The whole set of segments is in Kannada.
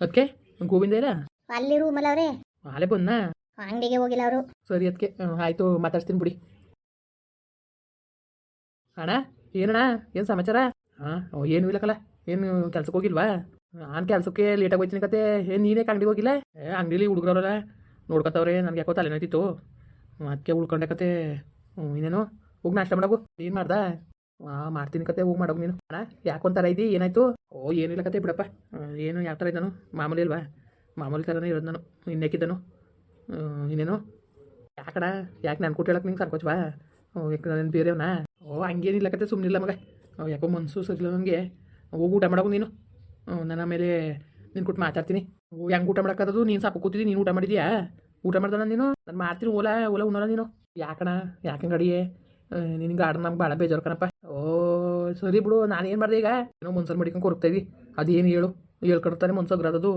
ಅದಕ್ಕೆ ಗೋವಿಂದ ಇಲ್ಲ ಅಲ್ಲಿ ರೂಮಲ್ಲ ಅವ್ರೆ. ಅಲ್ಲೇ ಬಂದ ಅಂಗಡಿಗೆ ಹೋಗಿಲ್ಲ ಅವರು. ಸರಿ ಅದಕ್ಕೆ ಆಯಿತು ಮಾತಾಡ್ತೀನಿ ಬಿಡಿ. ಅಣ್ಣ ಏನಣ್ಣ ಏನು ಸಮಾಚಾರ? ಹಾಂ ಏನೂ ಇಲ್ಲಕಲ್ಲ. ಏನು ಕೆಲ್ಸಕ್ಕೆ ಹೋಗಿಲ್ವಾ? ನಾನು ಕೆಲಸಕ್ಕೆ ಲೇಟಾಗಿ ಹೋಗ್ತೀನಿ ಕತೆ. ಏನು ನೀನೇ ಅಂಗಡಿಗೆ ಹೋಗಿಲ್ಲ? ಏ ಅಂಗಡಿಲಿ ಹುಡುಗರವ್ರಲ್ಲ. ನೋಡ್ಕೊತಾವ್ರೆ ನನಗೆ ಯಾಕೋ ತಲೆ ನೋಯ್ತಿತ್ತು. ಅದಕ್ಕೆ ಉಳ್ಕೊಂಡೆ ಕತೆ. ಹ್ಞೂ ಇನ್ನೇನು? ಹೋಗಿ ನಾಷ್ಟ ಮಾಡಬೇಕು ಏನು ಮಾಡ್ದ? ಹಾಂ ಮಾಡ್ತೀನಿ ಕತೆ ಹೋಗಿ ಮಾಡೋದು ನೀನು. ಅಣ್ಣ ಯಾಕೊಂಥರ ಇದ್ದಿ ಏನಾಯ್ತು? ಓ, ಏನಿಲ್ಲ ಕತೆ, ಬಿಡಪ್ಪ. ಏನು, ಯಾವ ಥರ ಇದ್ದಾನು? ಮಾಮೂಲಿ ಇಲ್ವಾ ಮಾಮೂಲಿ ಥರನೇ ಇರೋದು ನಾನು ಇನ್ನೇಕಿದ್ದಾನು ಇನ್ನೇನು? ಯಾಕಡ ಯಾಕೆ ನಾನು ಕೊಟ್ಟು ಹೇಳಕ್ಕೆ ನಿಂಗೆ ಸಂಕೋಚವಾ ಯಾಕೆ ನಾನು ಬೇರೆವನ ಓ, ಹಂಗೇನಿಲ್ಲ ಕತೆ ಸುಮ್ಮನಿಲ್ಲ ಮಗ. ಯಾಕೋ ಮನಸ್ಸು ಸರಿಲ್ಲ ನನಗೆ. ಹೋಗಿ, ಊಟ ಮಾಡೋಕು ನೀನು. ನಾನು ಆಮೇಲೆ ನಿನ್ನ ಕೊಟ್ಟು ಮಾತಾಡ್ತೀನಿ. ಓ, ಹೆಂಗೆ ಊಟ ಮಾಡೋಕ್ಕದು ನೀನು ಸಾಕು, ಕೂತಿದ್ದಿ, ನೀನು ಊಟ ಮಾಡಿದ್ಯಾ? ಊಟ ಮಾಡ್ದ ನೀನು? ನಾನು ಮಾಡ್ತೀನಿ ಓಲಾ ಓಲಾ ಉಣ್ಣೋಣ ನೀನು. ಯಾಕಣ ಯಾಕೆ ಗಡಿಯೇ ನಿನಗೆ ಗಾರ್ಡನ್ ನಮ್ಗೆ ಭಾಳ ಬೇಜಾರು ಕಣಪ್ಪ. ಓ, ಸರಿ ಬಿಡು, ನಾನು ಏನು ಮಾಡಿದೆ ಈಗ? ಏನೋ ಮನ್ಸಲ್ಲಿ ಮಡಿಕೊಂಡು ಕೊರಗ್ತಾ ಅದೇನು ಹೇಳು? ಹೇಳ್ಕೊಡ್ತಾನೆ ಮನ್ಸೋಗ್ರದದು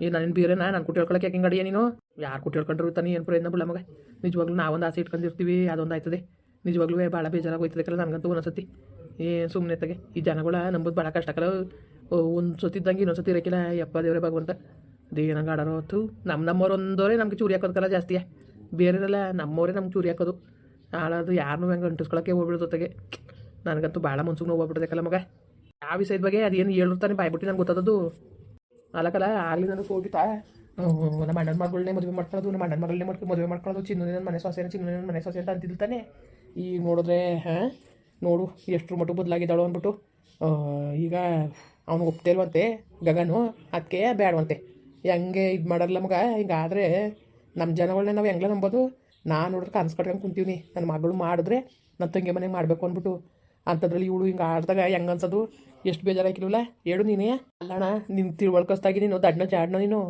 ಏ, ನಾನು ಬೇರೆ ನಾನು ಕುಟ್ಟಿ ಹೇಳ್ಕೊಳಕ್ಕೆ ಗಡಿಯ ನೀನು? ಯಾರು ಕುಟ್ಟಿ ಹೇಳ್ಕೊಂಡ್ರು ತಾನೆ, ಏನು ಪ್ರಯತ್ನ ಬಿಡ ಮಗ ನಿಜವಾಗ್ಲೂ ನಾವೊಂದು ಆಸೆ ಇಟ್ಕೊಂಡಿರ್ತೀವಿ, ಅದೊಂದು ಆಯ್ತದೆ. ನಿಜವಾಗ್ಲೂ ಭಾಳ ಬೇಜಾರಾಗೋಯ್ತದೆ ಕಲ್ಲ ನನಗಂತೂ ಒಂದೊಂದ್ಸತಿ. ಏ ಸುಮ್ಮನೆ ತಗೆ ಈ ಜನಗಳ ನಂಬೋದು ಭಾಳ ಕಷ್ಟ ಕಲ ಒಂದು ಸತಿ ಇದ್ದಂಗೆ ಇನ್ನೊಂದು ಸತಿ ಇರೋಕ್ಕಿಲ್ಲ ಯಪ್ಪ ದೇವ್ರೆ ಭಗವಂತ. ಅದೇನಂಗೆ ಆಡೋರು ಹೊತ್ತು. ನಮ್ಮ ನಮ್ಮವ್ರು ಒಂದೋರೆ ನಮ್ಗೆ ಚೂರಿ ಹಾಕೋದಕ್ಕಲ್ಲ ಜಾಸ್ತಿಯ. ಬೇರೆರಲ್ಲ ನಮ್ಮವರೇ ನಮ್ಗೆ ಚೂರಿ ಹಾಕೋದು. ಹಾಳೋದು ಯಾರನ್ನೂ ಹೆಂಗೆ ಅಂಟಿಸ್ಕೊಳಕ್ಕೆ ಹೋಗ್ಬಿಡೋದು ಜೊತೆಗೆ. ನನಗಂತೂ ಭಾಳ ಮನ್ಸಿಗೆ ನೋವು ಹೋಗ್ಬಿಡ್ಬೇಕಲ್ಲ ಮಗ. ಯಾವ ವಿಷಯದ ಬಗ್ಗೆ ಅದೇನು ಹೇಳಿರ್ತಾನೆ ಬಾಯ್ಬಿಟ್ಟು ನಂಗೆ ಗೊತ್ತದದು ಅಲ್ಲಕಲ್ಲ ಆಗಲಿ ನನಗೆ ಹೋಗಿತ್ತಾ? ನಮ್ಮ ಅಣ್ಣನ ಮಗಳನ್ನೇ ಮದುವೆ ಮಾಡ್ಕೊಳ್ಳೋದು, ನಮ್ಮ ಅಣ್ಣನ ಮಗಳನ್ನೇ ಮಾಡ್ಕೊಂಡು ಮದುವೆ ಮಾಡ್ಕೊಳ್ಳೋದು ಚಿನ್ನ ನನ್ನ ಮನೆ ಸೊಸೆ ಚಿನ್ನ ನನ್ನ ಮನೆ ಸೊಸೆ ಅಂತ ಅಂತಿಲ್ತಾನೆ ಈಗ ನೋಡಿದ್ರೆ, ಹಾಂ, ನೋಡು, ಎಷ್ಟರ ಮಟ್ಟು ಬದಲಾಗಿದ್ದಾಳು ಅಂದ್ಬಿಟ್ಟು. ಈಗ ಅವನು ಒಪ್ತೇ ಇಲ್ವಂತೆ, ಗಗನು ಅದಕ್ಕೆ ಬೇಡವಂತೆ ಹೆಂಗೆ ಇದು ಮಾಡಲ್ಲ ಮಗ, ಹಿಂಗಾದರೆ ನಮ್ಮ ಜನಗಳನ್ನ ನಾವು ಹೆಂಗ್ಲ ನಂಬೋದು? ನಾನು ನೋಡಿದ್ರೆ ಕನ್ಸು ಕಟ್ಕೊಂಡು ಕುಂತೀವಿ ನನ್ನ ಮಗಳು ಮಾಡಿದ್ರೆ ನನ್ನ ತಂಗಿ ಮನೆಗೆ ಮಾಡಬೇಕು ಅಂದ್ಬಿಟ್ಟು. ಅಂಥದ್ರಲ್ಲಿ ಇವಳು ಹಿಂಗೆ ಆಡ್ದಾಗ ಹೆಂಗೆ ಅನ್ಸೋದು? ಎಷ್ಟು ಬೇಜಾರಾಗಿಲ್ವಲ್ಲ ಹೇಳು ನೀನೇ. ಅಲ್ಲಣ್ಣ ನಿನ್ನ ತಿಳುವಳ್ಕಸ್ತಾಗಿ ನೀನು ದಡ್ನ ಜಾಡ್ನ ನೀನು.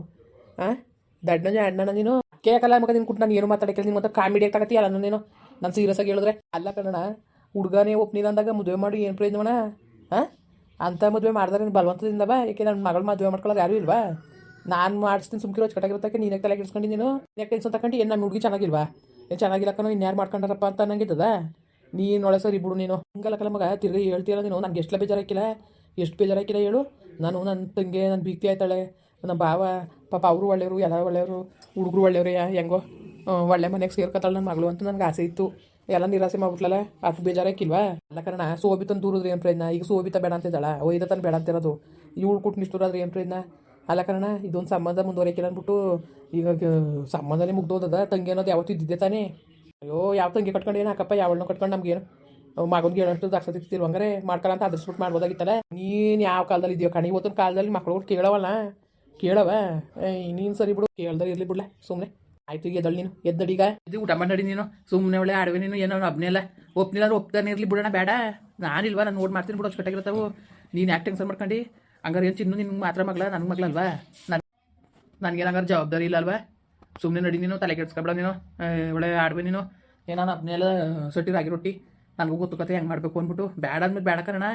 ಹಾಂ ದಡ್ನ ಜಾಡ್ನ ನೀನು. ಕೇಕಲ್ಲ ಮಗ ನಿನ್ ಕುಟ್ಟು ನಾನು ಏನು ಮಾತಾಡಕ್ಕೆ ನೀನು ಮತ್ತೆ ಕಾಮಿಡಿ ತಗತ್ತೀಯಲ್ಲ ನೀನು. ನಾನು ಸೀರಿಯಸ್ ಆಗಿ ಹೇಳಿದ್ರೆ. ಅಲ್ಲ ಕಣ್ಣಣ್ಣ ಹುಡುಗನೇ ಒಪ್ನಿಲ್ಲ ಅಂದಾಗ ಮದುವೆ ಮಾಡಿ ಏನು ಪ್ರಯೋಜನ ಹಾಂ ಅಂಥ ಮದುವೆ ಮಾಡಿದ್ರೆ ಬಲವಂತದಿಂದ ಬಾ. ಏಕೆ ನನ್ನ ಮಗಳು ಮದುವೆ ಮಾಡ್ಕೊಳ್ಳೋದು ಯಾರೂ ಇಲ್ವಾ? ನಾನು ಮಾಡಿಸ್ತೀನಿ, ಸುಮ್ಕಿರೋ ಕಟಾಗಿರೋದಕ್ಕೆ ನೀನೇ ತಲೆ ಇಡ್ಸ್ಕೊಂಡು ನೀನು? ಯಾಕೆ ಟೆನ್ಷನ್ ಏನು ನಮ್ಮ ಹುಡುಗಿ ಚೆನ್ನಾಗಿಲ್ವಾ? ಏನು ಚೆನ್ನಾಗಿಲ್ಲ ಕಣೋ ಇನ್ಯಾರು ಮಾಡ್ಕೊಂಡಾರಪ್ಪ ಅಂತ ನಂಗಿದ್ದದ ನೀನು ಒಳ್ಳೆ ಸರಿ ಬಿಡು ನೀನು. ಹಂಗಲ್ಲ ಕಲ ಮಗ, ತಿರ್ಗಿ ಹೇಳ್ತೀಯಲ್ಲ ನೀನು, ನನಗೆ ಎಷ್ಟು ಬೇಜಾರಾಕಿಲ್ಲ ಎಷ್ಟು ಬೇಜಾರಾಕಿಲ್ಲ ಹೇಳು. ನಾನು ನನ್ನ ತಂಗಿ ನನ್ನ ಭೀತಿ ಆಯ್ತಾಳೆ. ನಮ್ಮ ಭಾವ, ಪಾಪ ಅವರು ಒಳ್ಳೆಯವರು ಎಲ್ಲ ಒಳ್ಳೆಯವರು, ಹುಡುಗರು ಒಳ್ಳೆಯವ್ರೆ, ಹೆಂಗೋ ಒಳ್ಳೆ ಮನೆಗೆ ಸೇರ್ಕೊತಾಳೆ ನನ್ನ ಮಗಳು ಅಂತ ನನಗೆ ಆಸೆ ಇತ್ತು. ಎಲ್ಲ ನಿರಾಸೆ ಮಾಡ್ಬಿಟ್ಲಲ್ಲ ಅದು ಬೇಜಾರಾಕಿಲ್ವಾ ಅಲ್ಲ ಕಾರಣ ಸೋಬಿತನ್ ದೂರದ್ರೆ ಏನು ಪ್ರಯತ್ನ ಈಗ ಸೋಬಿತ ಬೇಡ ಅಂತಿದ್ದಾಳ ಒಯ್ದ ತನ ಬೇಡ ಅಂತಿರೋದು ಇವಳು ಕೊಟ್ಟು ನಿಷ್ಠುರಾದ್ರೆ ಏನು ಪ್ರಯತ್ನ ಅಲ್ಲ ಕಾರಣ ಇದೊಂದು ಸಂಬಂಧ ಮುಂದುವರಿಕಿಲ್ಲ ಅಂದ್ಬಿಟ್ಟು ಈಗ ಸಂಬಂಧನೇ ಮುಗ್ದೋದದ. ತಂಗಿ ಅನ್ನೋದು ಯಾವತ್ತೂ ಇದ್ದಿದ್ದೆ ತಾನೇ? ಅಯ್ಯೋ, ಯಾವ ತಂಗಿ ಕಟ್ಕೊಂಡು ಏನು ಹಾಕಪ್ಪ ಯಾವಳನ್ನೂ ಕಟ್ಕೊಂಡು ನಮ್ಗೇನು ಮಗನಿಗೆ ಹೇಳೋಷ್ಟು ದಾಕ್ಷ ಸಿಗ್ತಿಲ್ವ ಹಂಗಾರೆ ಮಾಡ್ಕೊಳ್ಳ ಅಂತ ಅದ್ರಸ್ಬಿಟ್ಟು ಮಾಡ್ಬೋದಾಗಿತ್ತಲ್ಲ? ನೀನು ಯಾವ ಕಾಲದಲ್ಲಿ ಇದೆಯೋ ಕಣಿ, ಇವತ್ತಿನ ಕಾಲದಲ್ಲಿ ಮಕ್ಳು ಕೇಳವಲ್ಲ ಕೇಳವ? ನೀನು ಸರಿ ಬಿಡು. ಕೇಳ್ದಲ್ಲಿ ಇರಲಿ ಬಿಡ್ಲೆ ಸುಮ್ಮನೆ ಆಯ್ತು, ಎದ್ದಳು ನೀನು, ಎದ್ದಡೀಗ. ಇದು ಊಟ ಮಾಡಿ ನೀನು. ಸುಮ್ಮನೆ ಒಳ್ಳೆ ಆಡುವೆ ನೀನು, ಏನೋ ಅಬ್ನೇಲ್ಲ ಒಪ್ನಿಲ್ಲ ಅಂದ್ರೆ ಒಪ್ತಾನೆ ಇರಲಿ ಬಿಡೋಣ, ಬೇಡ. ನಾನಿಲ್ವಾ, ನಾನು ನೋಡಿ ಮಾಡ್ತೀನಿ ಬಿಡು ಅಚ್ಚುಕಟ್ಟಾಗಿರ್ತಾವು ನೀನು ಯಾಕೆ ಸರ್ ಮಾಡ್ಕೊಂಡು? ಹಂಗಾರೆ ಏನು ಚಿನ್ನು ನಿನ್ಗೆ ಮಾತ್ರ ಮಗಳ? ನನ್ನ ಮಗಳಲ್ವಾ? ನನ್ನ ನನಗೇನು ಹಂಗಾರೆ ಜವಾಬ್ದಾರಿ ಇಲ್ಲ ಅಲ್ವಾ? ಸುಮ್ಮನೆ ನಡಿ ನೀನು, ತಲೆ ಕೆಡ್ಸ್ಕೊಬೇಡ ನೀನು ಒಳ್ಳೆ ಆಡ್ಬೇ ನೀನು. ಏನಾನ ಅದನ್ನೆಲ್ಲ ಸಟ್ಟಿ ರಾಗಿ ರೊಟ್ಟಿ. ನನಗೂ ಗೊತ್ತು ಕತೆ, ಹೆಂಗೆ ಮಾಡಬೇಕು ಅಂದ್ಬಿಟ್ಟು. ಬೇಡ ಅಂದ್ಮೇಲೆ ಬೇಡ ಕಣ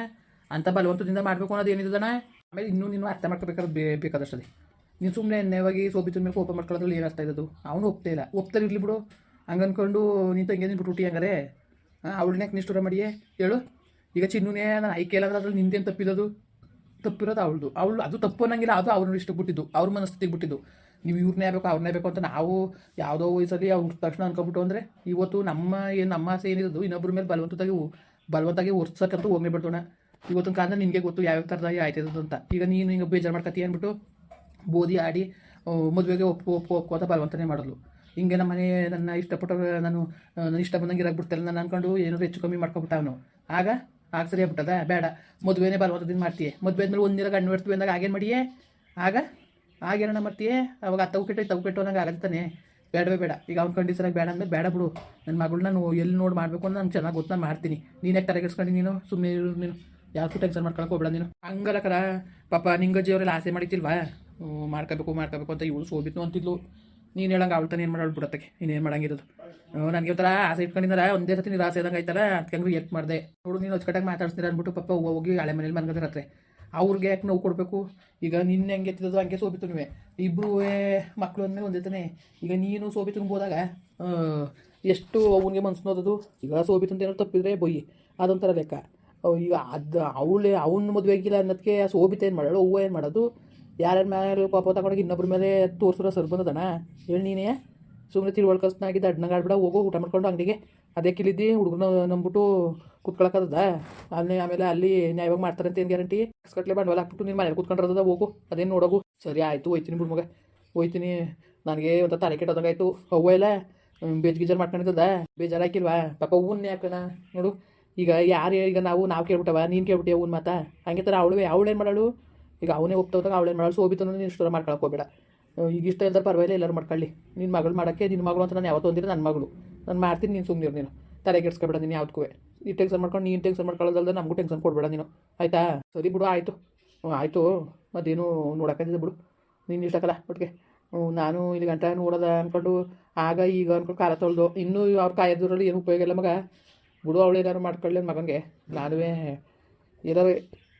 ಅಂತ ಬಲವಂತದಿಂದ ಮಾಡಬೇಕು ಅನ್ನೋದು ಏನಿದನ ಆಮೇಲೆ ಇನ್ನೂ ನೀನು ಅರ್ಥ ಮಾಡ್ಕೋಬೇಕಾದ್ರೆ ಬೇ ಬೇಕಾದಷ್ಟಲ್ಲಿ ನೀನು ಸುಮ್ಮನೆ ಎಣ್ಣೆವಾಗಿ ಸೋಬಿ ಮೇಲೆ ಕೋಪ ಮಾಡ್ಕೊಳ್ಳೋದ್ರಲ್ಲಿ ಏನು ಅರ್ಥ ಇರೋದು? ಅವನು ಒಪ್ತಾ ಇಲ್ಲ. ಒಪ್ತಾರೆ ಇರಲಿ ಬಿಡು. ಹಂಗೆ ಅಂದ್ಕೊಂಡು ನೀನು ನಿನ್ನ ಬಿಟ್ಟು ಹಂಗಾರೆ. ಅವಳನ್ನ ನಿಷ್ಠುರ ಮಾಡಿಯೇ? ಹೇಳು. ಈಗ ಚಿನ್ನುನೇ, ನಾನು ಆಯ್ಕೆ ಇಲ್ಲ ಅಂದ್ರೆ ಅದ್ರಲ್ಲಿ ನಿಂದೇನು ತಪ್ಪಿರೋದು ತಪ್ಪಿರೋದು ಅವಳದು. ಅವಳು ಅದು ತಪ್ಪು ಅನ್ನಂಗಿಲ್ಲ ಅದು ಅವ್ರನ್ನ ಇಷ್ಟ ಬಿಟ್ಟಿದ್ದು, ಅವ್ರ ಮನಸ್ಥಿತಿಗೆ ಬಿಟ್ಟಿದ್ದು. ನೀವು ಇವ್ರನ್ನೇ ಬೇಕು ಅವ್ರನ್ನೇ ಬೇಕು ಅಂತ ನಾವು ಯಾವುದೋ ವಯಸ್ಸಲ್ಲಿ ಅವ್ರ ತಕ್ಷಣ ಅನ್ಕೊಬಿಟ್ಟು ಅಂದರೆ ಇವತ್ತು ನಮ್ಮ ಏನು ನಮ್ಮ ಆಸೆ ಏನಿರೋದು ಇನ್ನೊಬ್ಬರ ಮೇಲೆ ಬಲವಂತದಾಗಿ ಬಲವಂತಾಗಿ ಒರ್ಸಕ್ಕಂತೂ ಒಮ್ಮೆ ಬಿಡ್ತೋಣ ಇವತ್ತಿನ ಕಾಲದ ನಿನಗೆ ಗೊತ್ತು ಯಾವ್ಯಾವ ಥರದಾಗಿ ಆಯ್ತದ ಅಂತ. ಈಗ ನೀನು ಹಿಂಗೆ ಬೇಜಾರು ಮಾಡ್ಕತಿ ಅಂದ್ಬಿಟ್ಟು ಬೋಧಿ ಆಡಿ ಮದುವೆಗೆ ಒಪ್ಪು ಒಪ್ಪು ಒಪ್ಪು ಅಂತ ಬಲವಂತನೇ ಮಾಡೋದು ಹಿಂಗೆ ನಮ್ಮ ಮನೆ ನನ್ನ ಇಷ್ಟಪಟ್ಟ ನಾನು, ನನ್ನ ಇಷ್ಟ ಬಂದಂಗೆ ಇರಾಗ್ಬಿಡ್ತಾರೆ ನಾನು ಅನ್ಕೊಂಡು ಏನಾದ್ರು ಹೆಚ್ಚು ಕಮ್ಮಿ ಮಾಡ್ಕೊಬಿಟ್ಟ ಅವನು. ಆಗ ಆಗ ಸರಿ ಆಗ್ಬಿಟ್ಟದ ಬೇಡ. ಮದುವೆನೇ ದಿನ ಮಾಡ್ತೀಯ. ಮದುವೆ ಆದ್ಮೇಲೆ ಒಂದಿನ ಗಂಡು ಬಿಡ್ತೀವಿ ಅಂದಾಗ ಆಗೇನು ಮಾಡಿಯೇ? ಆಗ? ಆಗೇನಣ್ಣ ಮಾಡ್ತೀಯೇ? ಅವಾಗ ತವು ಕೆಟ್ಟು ತವು ಕೆಟ್ಟು ಅನ್ನಂಗೆ ಆಗತ್ತಾನೆ ಬೇಡವೇ ಬೇಡ. ಈಗ ಅವ್ನ ಕಂಡೀಷನಾಗಿ ಬೇಡ ಅಂದ್ಮೇಲೆ ಬೇಡ ಬಿಡು. ನನ್ನ ಮಗಳನ್ನ ನಾನು ಎಲ್ಲಿ ನೋಡಿ ಮಾಡಬೇಕು ಅಂತ ನಾನು ಚೆನ್ನಾಗಿ ಗೊತ್ತು, ನಾನು ಮಾಡ್ತೀನಿ. ನೀನು ತಲೆಗೆಡ್ಸ್ಕೊಂಡು ನೀನು? ಸುಮ್ಮನೆ ನೀನು. ಯಾವತ್ತೂ ಟೆನ್ಷನ್ ಮಾಡ್ಕೊಳಕ್ಕೆ ಹೋಗ್ಬೇಡ ನೀನು. ಹಂಗಲ್ಲ ಕರ ಪಾಪ ನಿಂಗಜ್ಜಿಯವರೆಲ್ಲ ಆಸೆ ಮಾಡಿತಿಲ್ವಾ ಮಾಡ್ಕೋಬೇಕು ಮಾಡ್ಕೋಬೇಕು ಅಂತ ಇವಳು ಸೋಬಿತ್ತು ಅಂತಿದ್ಲು. ನೀನು ಹೇಳಂಗೆ ಅವಳ ತಾನೇ ಏನು ಮಾಡೋಳು ನೀನು ಏನು ಮಾಡಂಗಿರೋದು ನನಗೆ ಒಂಥರ ಆಸೆ ಇಟ್ಕೊಂಡಿದ್ದಾರೆ ಒಂದೇ ಸತಿ ನಿರಾಸೆ ಆದಂಗೆ ಆಯ್ತಲ್ಲ? ಅದಕ್ಕೆ ಎತ್ ಮಾಡಿದೆ. ನೋಡು, ನೀನು ಅಚ್ಚುಕಟ್ಟಾಗಿ ಮಾತಾಡ್ಸ್ತೀರ ಅಂದ್ಬಿಟ್ಟು ಪಪ್ಪ ಹೋಗಿ ಹಳೆ ಮನೇಲಿ ಮನ್ಗದಿರತ್ತೆ ಅವ್ರಿಗೆ ಯಾಕೆ ನೋವು ಕೊಡಬೇಕು? ಈಗ ನಿನ್ನ ಹೆಂಗೆ ಎತ್ತಿದ್ದು ಹಂಗೆ ಸೋಬಿತು ನೀವೇ ಇಬ್ಬರು ಮಕ್ಕಳು ಅಂದಮೇಲೆ ಒಂದೇ ತಾನೆ. ಈಗ ನೀನು ಸೋಬಿ ಹೋದಾಗ ಎಷ್ಟು ಅವನಿಗೆ ಮನ್ಸು ನೋದದು? ಈಗ ಸೋಬಿತು ಅಂತ ಏನೋ ತಪ್ಪಿದ್ರೆ ಬೊಯ್ಯಿ. ಅದೊಂಥರ ಲೆಕ್ಕ. ಈಗ ಅದು ಅವಳೇ, ಅವನ ಮದುವೆ ಆಗಿಲ್ಲ ಅನ್ನೋದಕ್ಕೆ ಸೋಬಿತ ಏನು ಮಾಡೋಳು? ಹೂವು ಏನು ಮಾಡೋದು? ಯಾರ್ಯಾರ ಮೇಲೆ ಪಾಪ ತಗೊಂಡೋಗಿ ಇನ್ನೊಬ್ರ ಮೇಲೆ ತೋರಿಸ್ರ ಸರ್ ಬಂದದಣ್ಣ. ಹೇಳಿ ನೀನೇ ಸುಮ್ಮನೆ ತಿಳುವಳ್ಕಸ್ನಾಗಿದ್ದ ಅಡ್ನಾಗ ಆಡ್ಬಿಡ ಹೋಗೋ, ಊಟ ಮಾಡ್ಕೊಂಡು ಅಂಗಡಿಗೆ. ಅದೇ ಕಿಲಿದ್ದಿ ಹುಡುಗನ ನಂಬಿಟ್ಟು ಕುತ್ಕೊಳಕ್ಕದ ಅಲ್ಲಿ ಆಮೇಲೆ ಅಲ್ಲಿ ನ್ಯಾಯವಾಗಿ ಮಾಡ್ತಾರೆ ಅಂತ ಏನು ಗ್ಯಾರಂಟಿ? ಕಟ್ಲೆ ಬಂಡವಾಳ ಹಾಕ್ಬಿಟ್ಟು ನೀನು ಮನೇಲಿ ಕುತ್ಕೊಂಡಿರೋದ ಹೋಗು. ಅದೇನು ನೋಡೋಗು. ಸರಿ, ಆಯಿತು, ಹೋಯ್ತೀನಿ ಬಿಡು ಮಗ. ಹೋಯ್ತೀನಿ. ನನಗೆ ಒಂದು ತಲೆ ಕೆಟ್ಟೋದಂಗಾಯ್ತು ಅವ್ವ ಇಲ್ಲ? ಬೇಜ್ ಗೀಜರ್ ಮಾಡ್ಕೊಂಡಿದ್ದದ? ಬೇಜಾರು ಹಾಕಿಲ್ವಾ? ಪಾಪ ಹೂನ್ ಹಾಕೋಣ ನೋಡು. ಈಗ ಯಾರು ಈಗ ನಾವು ನಾವು ಕೇಳ್ಬಿಟ್ಟವ, ನೀನು ಕೇಳ್ಬಿಟ್ಟೆ ಹೂನ್ ಮಾತಾ? ಹಂಗೆ ಥರ ಅವಳು ಏನು ಮಾಡಾಳು? ಈಗ ಅವನೇ ಹೋಗ್ತಾವಾಗ ಅವಳೇನು ಮಾಡಲು ಸೋಬಿತನ ನೀನು ಇಷ್ಟರ ಮಾಡ್ಕೊಳಕ್ಕೆ ಹೋಗಬೇಡ. ಈಗ ಇಷ್ಟ ಇಲ್ದಾರ ಪರವಾಗಿಲ್ಲ, ಎಲ್ಲರೂ ಮಾಡ್ಕೊಳ್ಳಿ. ನಿನ್ನ ಮಗಳು ಮಾಡೋಕ್ಕೆ ನಿನ್ನ ಮಗಳು ಅಂತ ನಾನು ಯಾವತ್ತೂ ಒಂದಿರ ನನ್ನ ಮಗಳು. ನಾನು ಮಾಡ್ತೀನಿ, ನೀನು ಸುಮ್ಮನೆ ನೀನು. ತಲೆ ಕೆಡ್ಸ್ಕೊಬೇಡ ನೀನು ಯಾವ್ದಕ್ಕೂ ಈ ಟೆನ್ಷನ್ ಮಾಡ್ಕೊಂಡು, ನೀನು ಟೆನ್ಷನ್ ಮಾಡ್ಕೊಳ್ಳೋದಲ್ಲ ನಮಗೂ ಟೆನ್ಷನ್ ಕೊಡಬೇಡ ನೀನು. ಆಯಿತಾ? ಸರಿ ಬಿಡು, ಆಯಿತು. ಆಯಿತು. ಮತ್ತೇನು ನೋಡೋಕ್ಕಾಗಿದೆ ಬಿಡು. ನೀನು ಇಷ್ಟಕ್ಕಲ್ಲ ಒಟ್ಟಿಗೆ. ನಾನು ಇಲ್ಲಿ ಗಂಟ ನೋಡೋದ ಅಂದ್ಕೊಂಡು ಆಗ ಈಗ ಅಂದ್ಕೊಂಡು ಕಾಲ ತೊಳೆದು, ಇನ್ನೂ ಅವ್ರು ಕಾಯೋದ್ರಲ್ಲಿ ಏನು ಉಪಯೋಗ ಇಲ್ಲ ಮಗ. ಬಿಡು ಅವಳು ಏನಾದ್ರು ಮಾಡ್ಕೊಳ್ಳಿ ಮಗನಿಗೆ. ನಾನುವೇ ಏನಾರು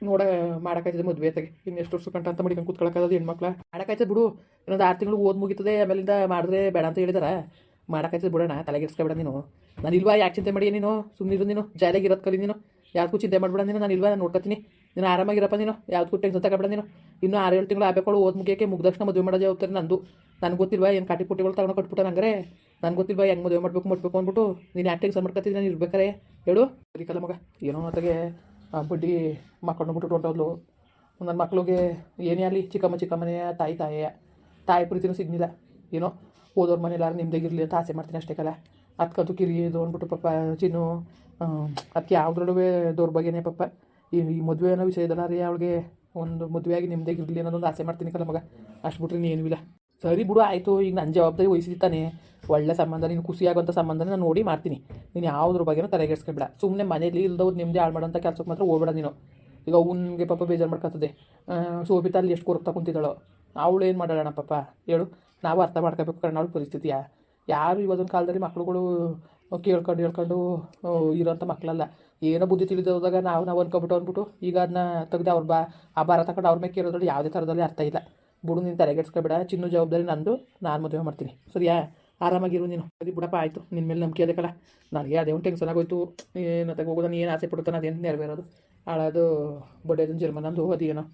ನೋಡ, ಮಾಡೋಕ್ಕಾಯ್ತದೆ ಮದುವೆ ಇನ್ನು ಎಷ್ಟು ವರ್ಷ ಕಂಟ ಅಂತ ಮಡಿಕೊಂಡು ಕೂತ್ಕೊಳ್ಳೋಕ್ಕಾಗದು ಹೆಣ್ಮಕ್ಳ. ಮಾಡೋಕ್ಕಾಯ್ತದೆ ಬಿಡು. ಇನ್ನೊಂದು ಆರು ತಿಂಗಳು ಓದ್ ಮುಗಿತದೆ, ಆಮೇಲಿಂದ ಮಾಡಿದ್ರೆ ಬೇಡ ಅಂತ ಹೇಳಿದಾರ. ಮಾಡೋಕ್ಕಾಯ್ತದೆ ಬಿಡೋಣ ತಲೆಗೆಡ್ಸ್ಕೊಬೇಡ ನೀನು. ನಾನು ಇಲ್ವಾ, ಯಾಕೆ ಚಿಂತೆ ಮಾಡಿ ನೀನು? ಸುಮ್ಮನಿರು ನೀನು ಜಾಲಿಗೆ ಇರೋದು ಕಲಿ ನೀನು. ಯಾವ್ದಕ್ಕೂ ಚಿಂತೆ ಮಾಡ್ಬೇಡ ನೀನು, ನಾನು ಇಲ್ವಾ, ನಾನು ನೋಡ್ಕೊತೀನಿ. ನೀನು ಆರಾಮಾಗಿರಪ್ಪ ನೀನು ಯಾವ್ದಕ್ಕೂ ಟೆನ್ಷನ್ ತಗೋಬೇಡ ನೀನು. ಇನ್ನೂ ಆರು ಏಳು ತಿಂಗಳು ಆಗಬೇಕು ಓದ್ ಮುಗಿಯೋಕೆ ಮುಗ್ದಕ್ಷಣ ಮದುವೆ ಮಾಡೋದು ಜವಾಬ್ದಾರಿ ನಂದು. ನನಗೆ ಗೊತ್ತಿಲ್ವಾ ಏನು ಕಾಟಿ ಪುಟ್ಟಿಗಳು ತಗೊಂಡು ಕಟ್ಬಿಟ್ಟು ನಂಗೆ ನನಗೆ ಗೊತ್ತಿಲ್ವಾ ಹೆಂಗೆ ಮದುವೆ ಮಾಡಬೇಕು ಮಾಡಬೇಕು ಅಂದ್ಬಿಟ್ಟು? ನೀನು ಯಾಕೆ ಮಾಡ್ಕೊತೀನಿ ನಾನು ಇರ್ಬೇಕಾರೆ. ಹೇಳು. ಸರಿ ಕಲ ಮಗ. ಏನೋ ಆ ಬಡ್ಡಿ ಮಕ್ಕಳನ್ನ ಬಿಟ್ಟು ಹೊಂಟೋದ್ಲು ನನ್ನ ಮಕ್ಳಿಗೆ ಏನೇ ಆಗಲಿ, ಚಿಕ್ಕಮ್ಮ ಚಿಕ್ಕಮ್ಮನೆಯ ತಾಯಿ ತಾಯಿಯ ತಾಯಿ ಪ್ರೀತಿನೂ ಸಿಗ್ನಿಲ್ಲ ಏನೋ ಓದೋರ ಮನೆ ಎಲ್ಲಾರು ನಿಮ್ದಾಗಿರಲಿ ಅಂತ ಆಸೆ ಮಾಡ್ತೀನಿ ಅಷ್ಟೇ ಕಲ. ಕಿರಿ ಕಿರಿಯದು ಅಂದ್ಬಿಟ್ಟು ಪಾಪ ಚಿನ್ನು ಅದಕ್ಕೆ ಯಾವುದ್ರಲ್ಲೂ ದೌರ್ಭಾಗ್ಯನೇ ಪಪ್ಪ ಈ ಈ ಮದುವೆ ಅನ್ನೋ ವಿಷಯ ಇದಲ್ಲ ರೀ ಅವಳಿಗೆ ಒಂದು ಮದುವೆಯಾಗಿ ನಿಮ್ದಾಗಿರಲಿ ಅನ್ನೋದೊಂದು ಆಸೆ ಮಾಡ್ತೀನಿ ಕಲ ಮಗ. ಅಷ್ಟು ಬಿಟ್ರೆ ಏನೂ ಇಲ್ಲ. ಸರಿ ಬಿಡು, ಆಯಿತು. ಈಗ ನನ್ನ ಜವಾಬ್ದಾರಿ ವಹಿಸಿದ್ದಾನೆ ಒಳ್ಳೆ ಸಂಬಂಧ, ನೀನು ಖುಷಿಯಾಗುವಂಥ ಸಂಬಂಧನ ನಾನು ನೋಡಿ ಮಾಡ್ತೀನಿ. ನೀನು ಯಾವುದ್ರ ಬಗ್ಗೆನೂ ತಲೆಗೆಡ್ಸ್ಕೊಬೇಡ ಸುಮ್ಮನೆ ಮನೇಲಿ ಇಲ್ದವ್ರು ನಿಮ್ಮದೇ ಹಾಳು ಮಾಡೋಂಥ ಕೆಲಸಕ್ಕೆ ಮಾತ್ರ ಹೋಗ್ಬೇಡ ನೀನು. ಈಗ ಅವ್ನಿಗೆ ಪಾಪ ಬೇಜಾರು ಮಾಡ್ಕೊತದೆ. ಶೋಭಿತಾ ಅಲ್ಲಿ ಎಷ್ಟು ಕೊರಗ್ತಾ ಕುಂತಿದ್ದಾಳೋ. ಅವಳು ಏನು ಮಾಡೋಣ ಪಾಪ? ಹೇಳು. ನಾವು ಅರ್ಥ ಮಾಡ್ಕೋಬೇಕು ಕಣ್ಣ ಅವಳ ಪರಿಸ್ಥಿತಿಯ. ಯಾರು ಇವತ್ತಿನ ಕಾಲದಲ್ಲಿ ಮಕ್ಳುಗಳು ಕೇಳ್ಕೊಂಡು ಹೇಳ್ಕೊಂಡು ಇರೋಂಥ ಮಕ್ಕಳಲ್ಲ ಏನೋ ಬುದ್ಧಿ ತಿಳಿದೋದಾಗ ನಾವು ನಾವು ಅನ್ಕೊಬಿಟ್ಟು ಅಂದ್ಬಿಟ್ಟು ಈಗ ಅದನ್ನ ತೆಗೆದು ಅವ್ರ ಬಾ, ಆ ಭಾರ ತಗೊಂಡು ಅವ್ರ ಮೇಲೆ ಕೇಳೋದ್ರಲ್ಲಿ ಯಾವುದೇ ಥರದಲ್ಲಿ ಅರ್ಥ ಇಲ್ಲ. ಬುಡು, ನೀನು ತಲೆಗೆಡ್ಸ್ಕೊಬೇಡ ಚಿನ್ನು ಜವಾಬ್ದಾರಿ ನಂದು. ನಾನು ಮದುವೆ ಮಾಡ್ತೀನಿ. ಸರಿಯಾ? ಆರಾಮಾಗಿರು, ನೀನು ಸರಿ ಬಿಡಪ್ಪ, ಆಯಿತು. ನಿನ್ನ ಮೇಲೆ ನಂಬಿಕೆ ಅದಕ್ಕಲ್ಲ ಕಲ ನನಗೆ ಅದೇ ಒಂದು ಟೆನ್ಷನ್ ಆಗೋಯ್ತು. ಏನು ತಗ ಹೋಗೋದು ನೀನು ಆಸೆ ಪಡ್ತಾನೆ ಅದೇನು ನೆರವೇರೋದು. ಹಾಳದು ಬಡ್ಡೆದನ್ ಜರ್ಮನ್ ಅಂದು ಅದೇನೋ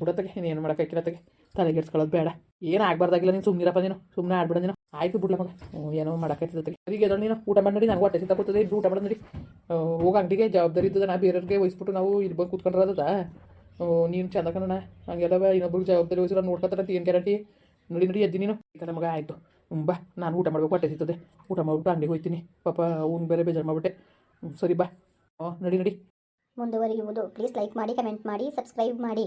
ಬಿಡತ್ತಗೆ ಏನು ಮಾಡೋಕ್ಕಾಗಿಲ್ಲ ತಗೆ. ತಲೆಗೆಡ್ಸ್ಕೊಳ್ಳೋದು ಬೇಡ. ಏನು ಆಗಬಾರ್ದಾಗಿಲ್ಲ ನೀನು ಸುಮ್ಮನಿರಪ್ಪ ನೀನು. ಸುಮ್ಮನೆ ಆಡ್ಬಿಡ ನೀನು. ಆಯಿತು ಬಿಡ್ಲ ಮಗ. ಏನೋ ಮಾಡೋಕ್ಕಾಯ್ತದೆ ಈಗ ಎದೋ ನೀನು. ಊಟ ಮಾಡಿ ನನಗೆ ಹೊಟ್ಟೆ ಸಿಂತ ಕೂತದೆ ಇದು ಊಟ ಮಾಡಿ ಹೋಗಿ ಅಂಗಡಿಗೆ. ಜವಾಬ್ದಾರಿ ಇದ್ದದ ನಾ ಬೇರೆಯವ್ರಿಗೆ ವಹಿಸ್ಬಿಟ್ಟು ನಾವು ಇಲ್ಲಿ ಬಂದು ಕೂತ್ಕೊಂಡಿರೋದ ನೀನು ಚಂದ ಕಣ ಹಂಗೆಲ್ಲ ಇನ್ನೊಬ್ರಿಗೆ ಜವಾಬ್ದಾರಿ ವಹಿಸಿರೋ ನೋಡ್ಕೊತಾರಂತ, ಏನು ಗ್ಯಾರಂಟಿ ನೋಡಿ ನೋಡಿ, ಎದ್ದಿ ನೀನು. ಈ ಮಗ, ಆಯಿತು. ಬಾ. ನಾನು ಊಟ ಮಾಡಬೇಕು, ಹೊಟ್ಟೆ ಸಿಗ್ತದೆ ಊಟ ಮಾಡಿಬಿಟ್ಟು ಅಂಗಡಿಗೆ ಹೋಗ್ತೀನಿ. ಪಾಪ, ಅವ್ನು ಬೇರೆ ಬೇಜಾರು ಮಾಡಿಬಿಟ್ಟೆ. ಸರಿ, ಬಾ. ನಡಿ ನಡಿ. ಮುಂದುವರಿಯುವುದು. ಪ್ಲೀಸ್ ಲೈಕ್ ಮಾಡಿ ಕಮೆಂಟ್ ಮಾಡಿ ಸಬ್ಸ್ಕ್ರೈಬ್ ಮಾಡಿ.